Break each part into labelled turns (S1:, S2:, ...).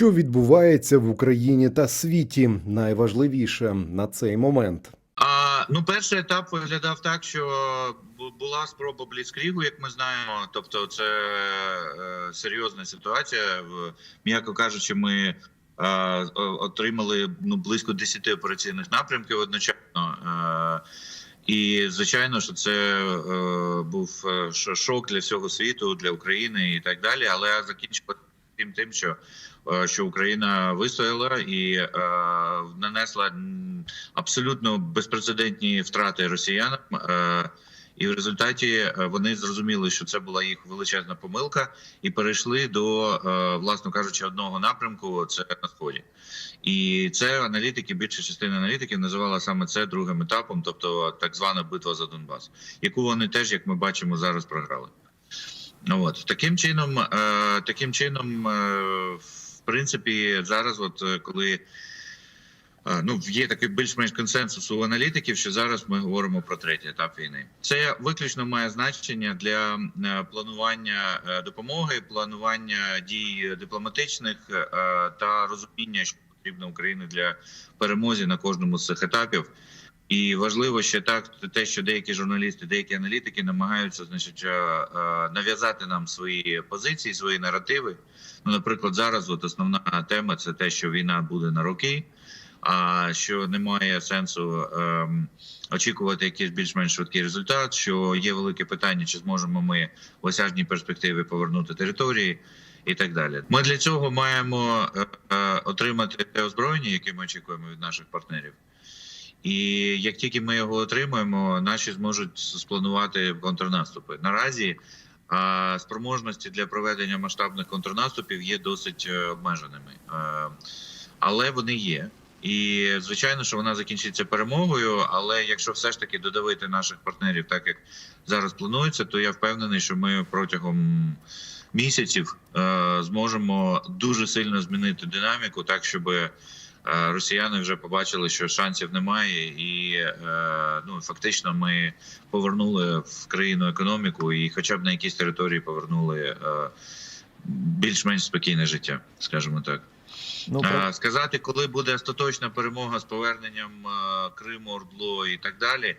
S1: Що відбувається в Україні та світі, найважливіше на цей момент.
S2: А, ну, перший етап виглядав так, що була спроба бліцкрігу, як ми знаємо. Тобто, це е, серйозна ситуація. М'яко кажучи, ми е, отримали ну близько 10 операційних напрямків одночасно. Е, і звичайно, що це е, був шок для всього світу, для України і так далі. Але закінчилося тим, тим, що, що Україна вистояла і е, нанесла абсолютно безпрецедентні втрати росіянам. Е, і в результаті е, вони зрозуміли, що це була їх величезна помилка, і перейшли до, е, власно кажучи, одного напрямку це на сході. І це аналітики, більша частина аналітиків називала саме це другим етапом, тобто так звана битва за Донбас, яку вони теж, як ми бачимо, зараз програли. Ну, От таким чином, е, таким чином, е, принципі, зараз, от е, коли е, ну є такий більш-менш консенсус у аналітиків, що зараз ми говоримо про третій етап війни. Це виключно має значення для е, планування допомоги, планування дій дипломатичних та розуміння, що потрібно Україні для перемоги на кожному з цих етапів. І важливо ще так, те, що деякі журналісти, деякі аналітики намагаються, значить, е, е, нав'язати нам свої позиції, свої наративи. Ну, наприклад, зараз от основна тема це те, що війна буде на роки, а що немає сенсу ем, очікувати якийсь більш-менш швидкий результат. Що є велике питання, чи зможемо ми в осяжній перспективі повернути території. І так далі, ми для цього маємо е, е, отримати те озброєння, яке ми очікуємо від наших партнерів. І як тільки ми його отримаємо, наші зможуть спланувати контрнаступи. Наразі а, спроможності для проведення масштабних контрнаступів є досить е, обмеженими, Е, але вони є. І звичайно, що вона закінчиться перемогою. Але якщо все ж таки додавити наших партнерів, так як зараз планується, то я впевнений, що ми протягом місяців е, зможемо дуже сильно змінити динаміку, так щоб росіяни вже побачили, що шансів немає, і е, ну фактично ми повернули в країну економіку, і, хоча б на якісь території повернули е, більш-менш спокійне життя, скажімо так.
S1: Ну
S2: Е, Сказати, коли буде остаточна перемога з поверненням е, Криму, Ордло і так далі.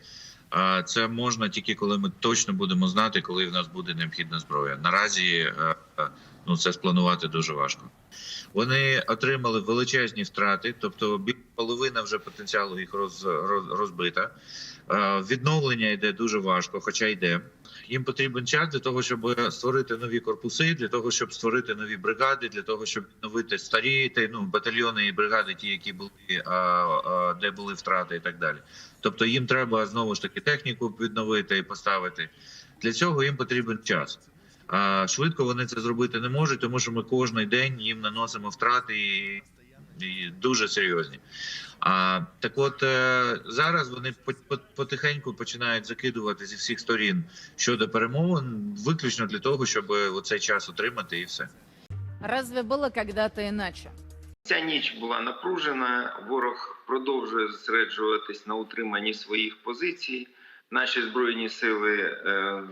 S2: е, Це можна тільки коли ми точно будемо знати, коли в нас буде необхідна зброя. Наразі ну це спланувати дуже важко. Вони отримали величезні втрати, тобто половина вже потенціалу їх роз, роз, розбита. Е, Відновлення йде дуже важко, хоча йде. Їм потрібен час для того, щоб створити нові корпуси, для того, щоб створити нові бригади, для того, щоб відновити старі та, ну, батальйони і бригади, ті, які були, а, а, де були втрати, і так далі. Тобто їм треба знову ж таки техніку відновити і поставити. Для цього їм потрібен час. А швидко вони це зробити не можуть, тому що ми кожен день їм наносимо втрати і, і дуже серйозні. А так, от е, зараз вони по- по- потихеньку починають закидувати зі всіх сторін щодо перемовин, виключно для того, щоб оцей час отримати, і все.
S3: Разве было когда-то иначе?
S4: Ця ніч була напружена. Ворог продовжує зосереджуватись на утриманні своїх позицій. Наші збройні сили е,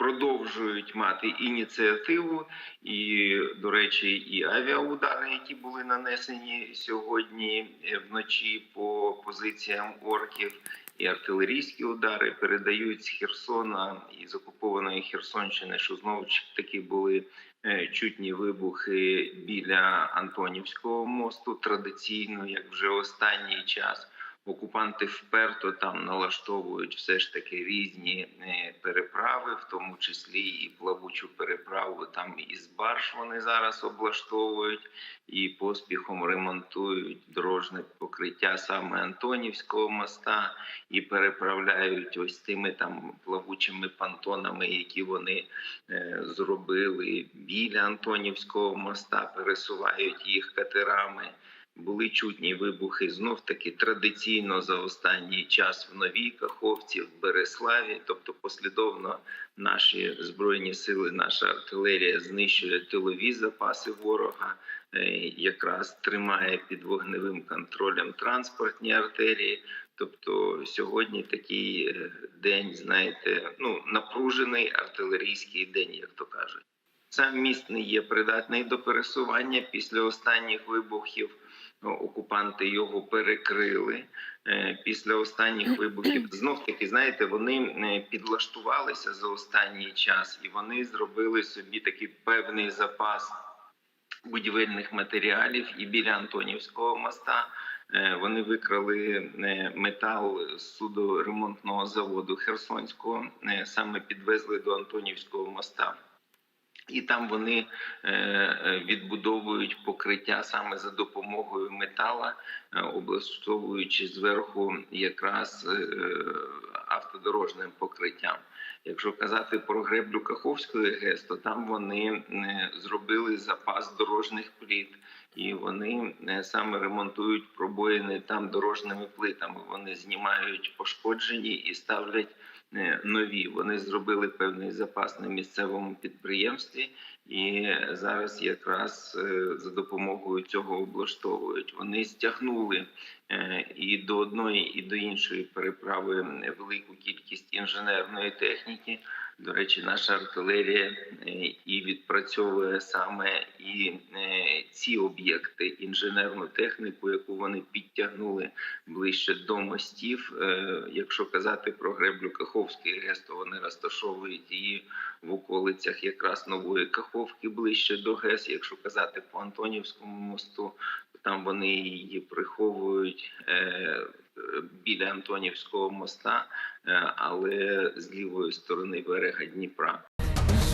S4: продовжують мати ініціативу, і, до речі, і авіаудари, які були нанесені сьогодні е, вночі по позиціям орків, і артилерійські удари передають з Херсона і з окупованої Херсонщини, що знову ж таки були е, чутні вибухи біля Антонівського мосту. Традиційно, як вже останній час, окупанти вперто там налаштовують все ж таки різні е, переправи, в тому числі і плавучу переправу. Там із барж вони зараз облаштовують і поспіхом ремонтують дорожне покриття саме Антонівського моста і переправляють ось тими там плавучими понтонами, які вони е, зробили біля Антонівського моста, пересувають їх катерами. Були чутні вибухи знов таки традиційно за останній час в Новій Каховці, в Береславі. Тобто, послідовно наші збройні сили, наша артилерія знищує тилові запаси ворога, е, якраз тримає під вогневим контролем транспортні артерії. Тобто сьогодні такий е, день, знаєте, ну напружений артилерійський день, як то кажуть. Сам міст не є придатний до пересування. Після останніх вибухів окупанти його перекрили. Е, Після останніх вибухів знов таки, знаєте, вони е, підлаштувалися за останній час і вони зробили собі такий певний запас будівельних матеріалів і біля Антонівського моста. е, Вони викрали метал з судоремонтного заводу Херсонського, саме підвезли до Антонівського моста. І там вони е, е, відбудовують покриття саме за допомогою метала, е, облаштовуючи зверху якраз автодорожним покриттям. Якщо казати про греблю Каховської ГЕС, то там вони зробили запас дорожніх пліт, і вони саме ремонтують пробоїни там дорожніми плитами. Вони знімають пошкоджені і ставлять нові. Вони зробили певний запас на місцевому підприємстві, і зараз якраз е, за допомогою цього облаштовують. Вони стягнули е, і до одної, і до іншої переправи велику кількість інженерної техніки. До речі, наша артилерія е, і відпрацьовує саме і е, ці об'єкти, інженерну техніку, яку вони підтягнули ближче до мостів. Е, Якщо казати про греблю Каховської ГЕС, то вони розташовують її в околицях якраз нової Каховки ближче до ГЕС. Якщо казати по Антонівському мосту, то там вони її приховують біля Антонівського моста, е, але з лівої сторони берега Дніпра.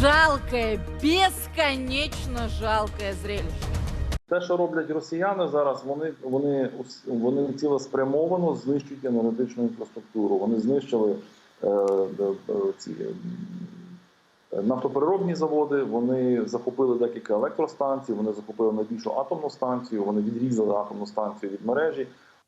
S3: Жалкое, бесконечно жалкое зрелище.
S5: Те, що роблять росіяни зараз, вони вони вони цілеспрямовано знищують енергетичну інфраструктуру. Вони знищили е, е, е, ці е, нафтопереробні заводи. Вони захопили декілька електростанцій. Вони захопили найбільшу атомну станцію. Вони відрізали атомну станцію від мережі.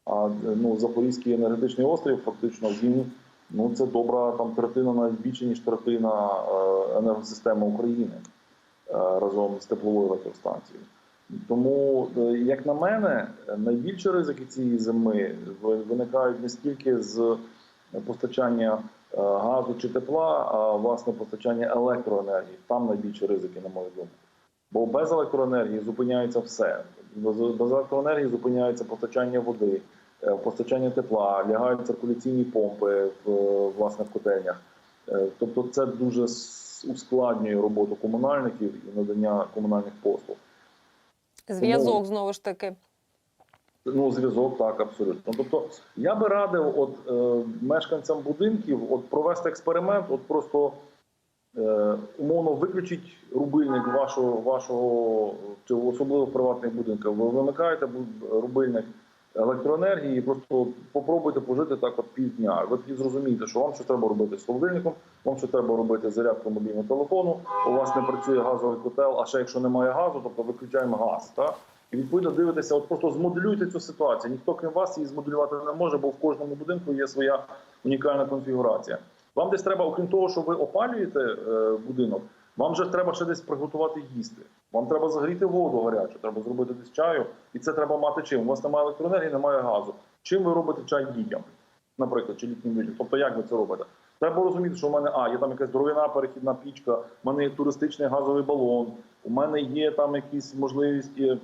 S5: А ну Запорізький енергетичний острів фактично він ну це добра там третина, навіть більше ніж третина е, енергосистеми України е, разом з тепловою електростанцією. Тому, е, як на мене, найбільші ризики цієї зими виникають не стільки з постачання газу чи тепла, а власне постачання електроенергії. Там найбільші ризики, на мою думку. Бо без електроенергії зупиняється все. Без, електроенергії зупиняється постачання води, постачання тепла, лягають циркуляційні помпи в е, власне котельнях. Е, Тобто, це дуже ускладнює роботу комунальників і надання комунальних послуг.
S6: Зв'язок знову ж таки.
S5: Ну, зв'язок, так, абсолютно. Тобто, я би радив от, е, мешканцям будинків от, провести експеримент, от просто е, умовно виключіть рубильник вашого, вашого особливо в приватних будинках. Ви вимикаєте рубильник електроенергії просто попробуйте пожити так от півдня. Ви тоді зрозумієте, що вам що треба робити з холодильником, вам що треба робити з зарядкою мобільного телефону, у вас не працює газовий котел, а ще якщо немає газу, тобто виключаємо газ. Так? І відповідно дивитеся, от просто змоделюйте цю ситуацію. Ніхто крім вас її змоделювати не може, бо в кожному будинку є своя унікальна конфігурація. Вам десь треба, окрім того, що ви опалюєте е, будинок, вам же треба ще десь приготувати їсти. Вам треба загріти воду гарячу, треба зробити десь чаю, і це треба мати чим. У вас немає електроенергії, немає газу. Чим ви робите чай дітям, наприклад, чи літнім людям? Тобто, як ви це робите? Треба розуміти, що в мене а є там якась дровина перехідна пічка, в мене є туристичний газовий балон, у мене є там якісь можливості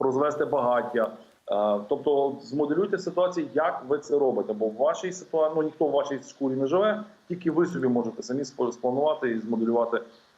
S5: розвести багаття. Е, Тобто змоделюйте ситуацію, як ви це робите. Бо в вашій ситуації ну, ніхто в вашій шкурі не живе, тільки ви собі можете самі спланувати і змоделювати е,